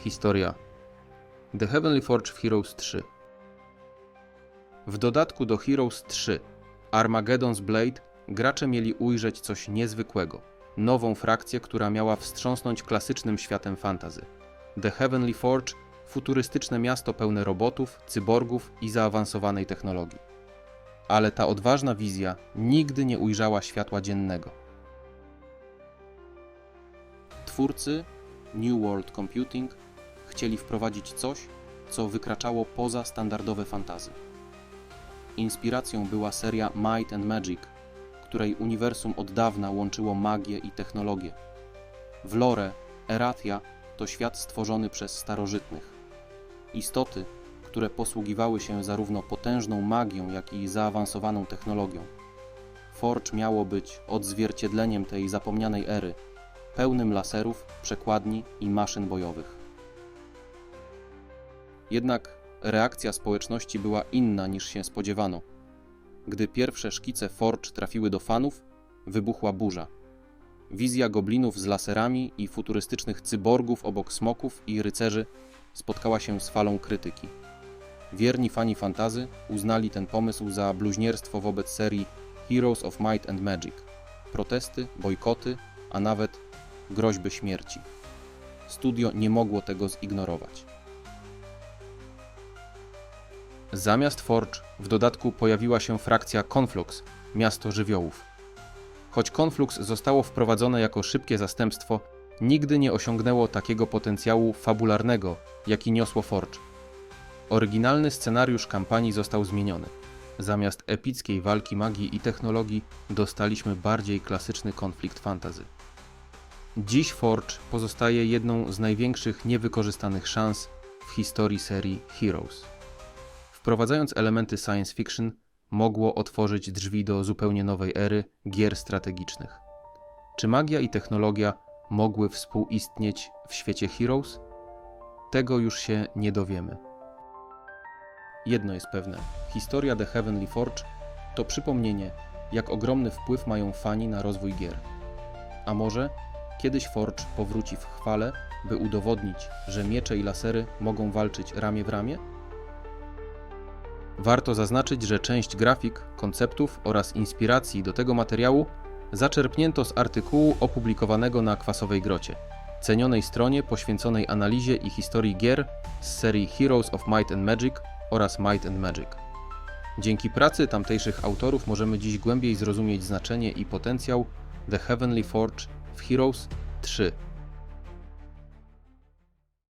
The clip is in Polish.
Historia The Heavenly Forge w Heroes 3 W dodatku do Heroes 3 Armageddon's Blade gracze mieli ujrzeć coś niezwykłego. Nową frakcję, która miała wstrząsnąć klasycznym światem fantazy. The Heavenly Forge futurystyczne miasto pełne robotów, cyborgów i zaawansowanej technologii. Ale ta odważna wizja nigdy nie ujrzała światła dziennego. Twórcy New World Computing chcieli wprowadzić coś, co wykraczało poza standardowe fantazy. Inspiracją była seria Might and Magic, której uniwersum od dawna łączyło magię i technologię. W lore Erathia to świat stworzony przez starożytnych. Istoty, które posługiwały się zarówno potężną magią, jak i zaawansowaną technologią. Forge miało być odzwierciedleniem tej zapomnianej ery, pełnym laserów, przekładni i maszyn bojowych. Jednak reakcja społeczności była inna niż się spodziewano. Gdy pierwsze szkice Forge trafiły do fanów, wybuchła burza. Wizja goblinów z laserami i futurystycznych cyborgów obok smoków i rycerzy spotkała się z falą krytyki. Wierni fani fantazy uznali ten pomysł za bluźnierstwo wobec serii Heroes of Might and Magic. Protesty, bojkoty, a nawet groźby śmierci. Studio nie mogło tego zignorować. Zamiast Forge w dodatku pojawiła się frakcja Conflux, miasto żywiołów. Choć Conflux zostało wprowadzone jako szybkie zastępstwo, nigdy nie osiągnęło takiego potencjału fabularnego, jaki niosło Forge. Oryginalny scenariusz kampanii został zmieniony. Zamiast epickiej walki magii i technologii dostaliśmy bardziej klasyczny konflikt fantazy. Dziś Forge pozostaje jedną z największych niewykorzystanych szans w historii serii Heroes. Wprowadzając elementy science fiction, mogło otworzyć drzwi do zupełnie nowej ery gier strategicznych. Czy magia i technologia mogły współistnieć w świecie Heroes? Tego już się nie dowiemy. Jedno jest pewne: historia The Heavenly Forge to przypomnienie, jak ogromny wpływ mają fani na rozwój gier. A może kiedyś Forge powróci w chwale, by udowodnić, że miecze i lasery mogą walczyć ramię w ramię? Warto zaznaczyć, że część grafik, konceptów oraz inspiracji do tego materiału zaczerpnięto z artykułu opublikowanego na Kwasowej Grocie, cenionej stronie poświęconej analizie i historii gier z serii Heroes of Might and Magic oraz Might and Magic. Dzięki pracy tamtejszych autorów możemy dziś głębiej zrozumieć znaczenie i potencjał The Heavenly Forge w Heroes 3